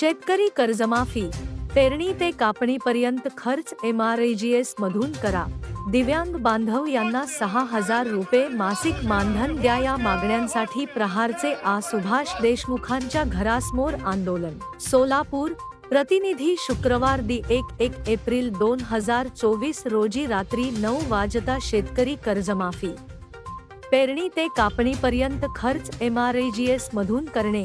शेतकरी कर्जमाफी. पेरणी ते कापणीपर्यंत खर्च एम आर मधून करा. दिव्यांग बांधव यांना सहा हजार रुपये मासिक मानधन द्या या मागण्यांसाठी प्रहारचे आ सुभाष देशमुखांच्या घरासमोर आंदोलन. सोलापूर प्रतिनिधी शुक्रवार दि एक एक एप्रिल दोन हजार चोवीस रोजी रात्री नऊ वाजता शेतकरी कर्जमाफी. पेरणी ते कापणीपर्यंत खर्च एम आर मधून करणे.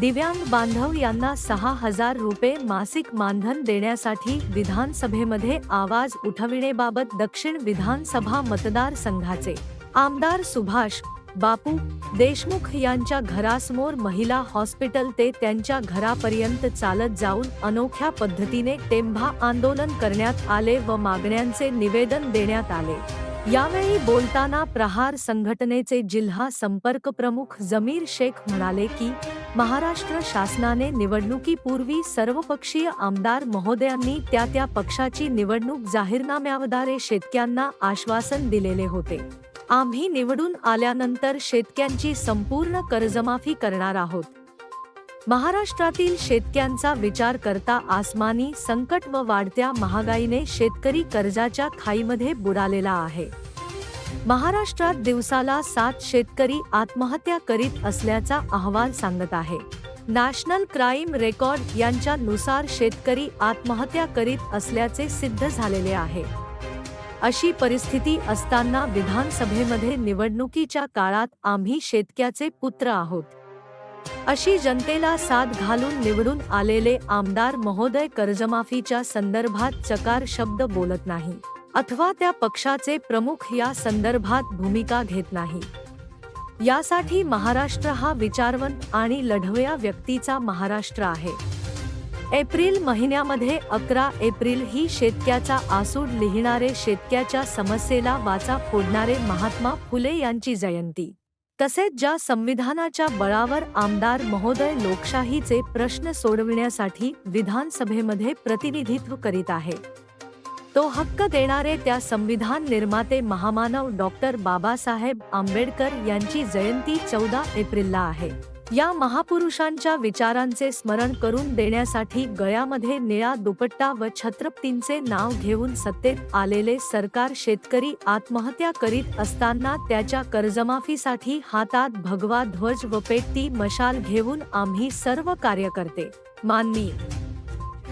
दिव्यांग बांधव यांना सहा हजार रुपये मासिक मानधन देण्यासाठी विधानसभेमध्ये आवाज उठविणेबाबत दक्षिण विधानसभा मतदारसंघाचे आमदार सुभाष बापू देशमुख यांच्या घरासमोर महिला हॉस्पिटल ते त्यांच्या घरापर्यंत चालत जाऊन अनोख्या पद्धतीने टेंभा आंदोलन करण्यात आले व मागण्यांचे निवेदन देण्यात आले. यावेळी बोलताना प्रहार संघटनेचे जिल्हा संपर्क प्रमुख जमीर शेख म्हणाले की महाराष्ट्र शासनाने निवडणुकीपूर्वी सर्वपक्षीय आमदार महोदयांनी त्या त्या पक्षाची निवडणूक जाहीरनाम्याद्वारे शेतकऱ्यांना आश्वासन दिलेले होते. आम्ही निवडून आल्यानंतर शेतकऱ्यांची संपूर्ण कर्जमाफी करणार आहोत. महाराष्ट्रातील शेतक्यांचा विचार करता आसमानी संकट व वाढत्या महागाईने शेतकरी कर्जाच्या खाईमध्ये बुडालेला आहे. महाराष्ट्रात दिवसाला सात शेतकरी आत्महत्या करीत असल्याचा अहवाल सांगत आहे. नॅशनल क्राईम रेकॉर्ड यांच्यानुसार शेतकरी आत्महत्या करीत असल्याचे सिद्ध झालेले आहे. अशी परिस्थिती असताना विधानसभेमध्ये निवडणुकीच्या काळात आम्ही शेतक्याचे पुत्र आहोत. अशी जनतेला साथ घालून निवडून आलेले आमदार महोदय कर्जमाफीच्या संदर्भात चकार शब्द बोलत नाही अथवा त्या पक्षाचे प्रमुख या संदर्भात भूमिका घेत नाही. यासाठी महाराष्ट्र हा विचारवंत आणि लढवया व्यक्तीचा महाराष्ट्र आहे. एप्रिल महिन्यामध्ये अकरा एप्रिल ही शेतक्याचा आसूड लिहिणारे शेतक्याच्या समस्येला वाचा फोडणारे महात्मा फुले यांची जयंती. तसेच ज्या संविधानाच्या बळावर आमदार महोदय लोकशाहीचे प्रश्न सोडविण्यासाठी विधानसभेमध्ये प्रतिनिधित्व करीत आहे. तो हक्क देणारे त्या संविधान निर्माते महामानव डॉक्टर बाबासाहेब आंबेडकर यांची जयंती चौदा एप्रिलला आहे. या महापुरुषांच्या विचारांचे स्मरण करून देण्यासाठी गळ्यामध्ये निळा दुपट्टा व छत्रपतींचे नाव घेऊन सत्तेत आलेले सरकार शेतकरी आत्महत्या करीत असताना त्याच्या कर्जमाफीसाठी हातात भगवा ध्वज व पेटती मशाल घेऊन आम्ही सर्व कार्यकर्ते माननीय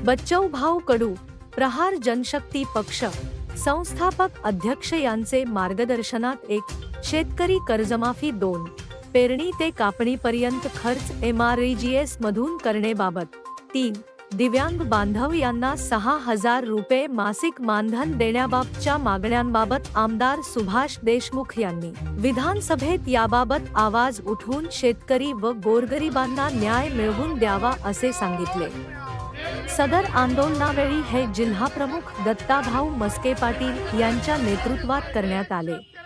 बच्चव भाऊ कडू प्रहार जनशक्ती पक्ष संस्थापक अध्यक्ष यांचे मार्गदर्शनात एक शेतकरी कर्जमाफी दोन पेरणी ते कापणीपर्यंत खर्च एम आर मधून करणेबाबत तीन दिव्यांग बांधव यांना सहा हजार रुपये मासिक मानधन देण्याबाबतच्या मागण्यांबाबत आमदार सुभाष देशमुख यांनी. विधानसभेत याबाबत आवाज उठवून शेतकरी व गोरगरिबांना न्याय मिळवून द्यावा असे सांगितले. सदर आंदोलनावेळी हे जिल्हा प्रमुख दत्ताभाऊ मस्के पाटील यांच्या नेतृत्वात करण्यात आले.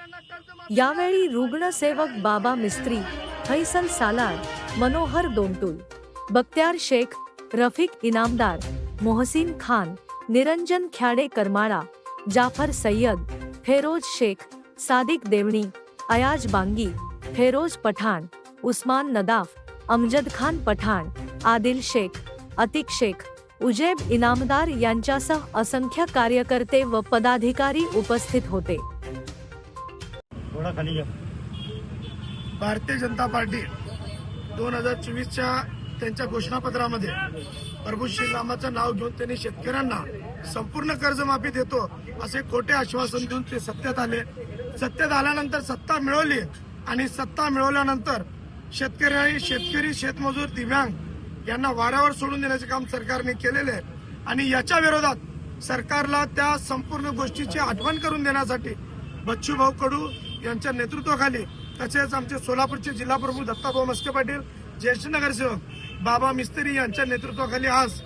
यावेळी बाबा मिस्त्री फैसल सालार, मनोहर दोंटुल बख्त्यार शेख, रफिक इनामदार, मोहसिन खान, निरंजन ख्याडे करमाळा, जाफ़र सय्यद, फेरोज शेख, सादिक देवणी, अयाज बांगी, फेरोज पठाण, उस्मान नदाफ, अमजद खान पठाण, आदिल शेख, अतिक शेख, उजेब इनामदार यांच्यासह असंख्य कार्यकर्ते व पदाधिकारी उपस्थित होते. थोडा खाली घ्या भारतीय जनता पार्टी दोन हजार चोवीसच्या त्यांच्या घोषणापत्रामध्ये प्रभू श्रीरामाचं नाव घेऊन त्यांनी शेतकऱ्यांना संपूर्ण कर्जमाफी देतो असे खोटे आश्वासन देऊन ते सत्तेत आले. सत्तेत आल्यानंतर सत्ता मिळवली आणि सत्ता मिळवल्यानंतर शेतकरी शेतकरी शेतमजूर दिव्यांग यांना वाऱ्यावर सोडून देण्याचे काम सरकारने केलेले आहे. आणि याच्या विरोधात सरकारला त्या संपूर्ण गोष्टीची आठवण करून देण्यासाठी बच्चूभाऊ कडू यांच्या नेतृत्वाखाली. तसेच आमचे सोलापूरचे जिल्हा प्रमुख दत्ताभाऊ मस्के पाटील ज्येष्ठ नगरसेवक बाबा मिस्त्री यांच्या नेतृत्वाखाली आज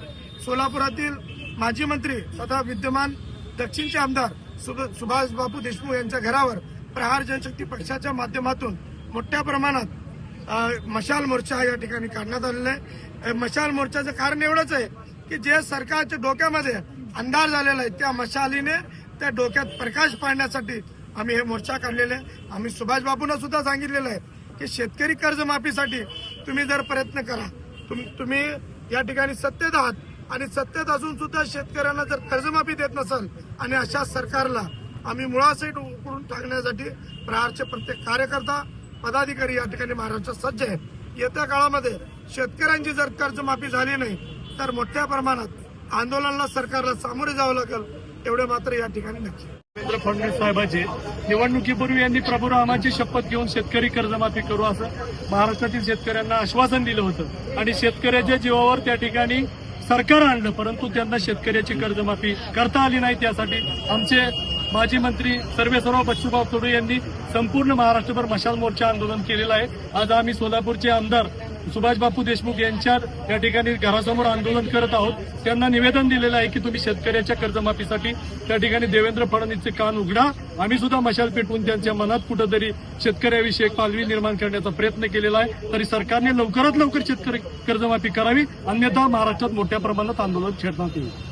सोलापुरातील माजी मंत्री तथा विद्यमान दक्षिणचे आमदार सुभ- सुभाष बापू देशमुख यांच्या घरावर प्रहार जनशक्ती पक्षाच्या माध्यमातून मोठ्या प्रमाणात मशाल मोर्चा या ठिकाणी काढण्यात आलेला आहे. मशाल मोर्चाचं कारण एवढंच आहे की जे सरकारच्या डोक्यामध्ये अंधार झालेला आहे त्या मशालीने त्या डोक्यात प्रकाश पाडण्यासाठी आम्ही हे मोर्चा काढलेले आहे. आम्ही सुभाष बाबूंना सुद्धा सांगितलेलं आहे की शेतकरी कर्जमाफीसाठी तुम्ही जर प्रयत्न करा तुम- तुम्ही या ठिकाणी सत्तेत आहात आणि सत्तेत असून सुद्धा शेतकऱ्यांना जर कर्जमाफी देत नसाल आणि अशा सरकारला आम्ही मुळासहित उकळून टाकण्यासाठी प्रहारचे प्रत्येक कार्यकर्ता पदाधिकारी या ठिकाणी महाराष्ट्र सज्ज आहेत. येत्या काळामध्ये शेतकऱ्यांची जर कर्जमाफी झाली नाही तर मोठ्या प्रमाणात आंदोलनाला सरकारला सामोरे जावं लागेल एवढे मात्र या ठिकाणी नक्की. देवेंद्र फडणवीस साहेबांचे. निवडणुकीपूर्वी यांनी प्रभू रामाची शपथ घेऊन शेतकरी कर्जमाफी करू असं महाराष्ट्रातील शेतकऱ्यांना आश्वासन दिलं होतं. आणि शेतकऱ्याच्या जीवावर त्या ठिकाणी सरकार आणलं परंतु त्यांना शेतकऱ्याची कर्जमाफी करता आली नाही. त्यासाठी आमचे माजी मंत्री सर्वेसर्व बच्चूभाऊ कडू यांनी संपूर्ण महाराष्ट्रभर मशाल मोर्चा आंदोलन केलेलं आहे. आज आम्ही सोलापूरचे आमदार सुभाष बापू देशमुख यांच्या या ठिकाणी घरासमोर आंदोलन करत आहोत. त्यांना निवेदन दिलेलं आहे की तुम्ही शेतकऱ्याच्या कर्जमाफीसाठी त्या ठिकाणी देवेंद्र फडणवीसचे कान उघडा. आम्ही सुद्धा मशाल पेटवून त्यांच्या मनात कुठंतरी शेतकऱ्याविषयी एक पालवी निर्माण करण्याचा प्रयत्न केलेला आहे. तरी सरकारने लवकरात लवकर शेतकरी कर्जमाफी करावी. अन्यथा महाराष्ट्रात मोठ्या प्रमाणात आंदोलन छेडण्यात येईल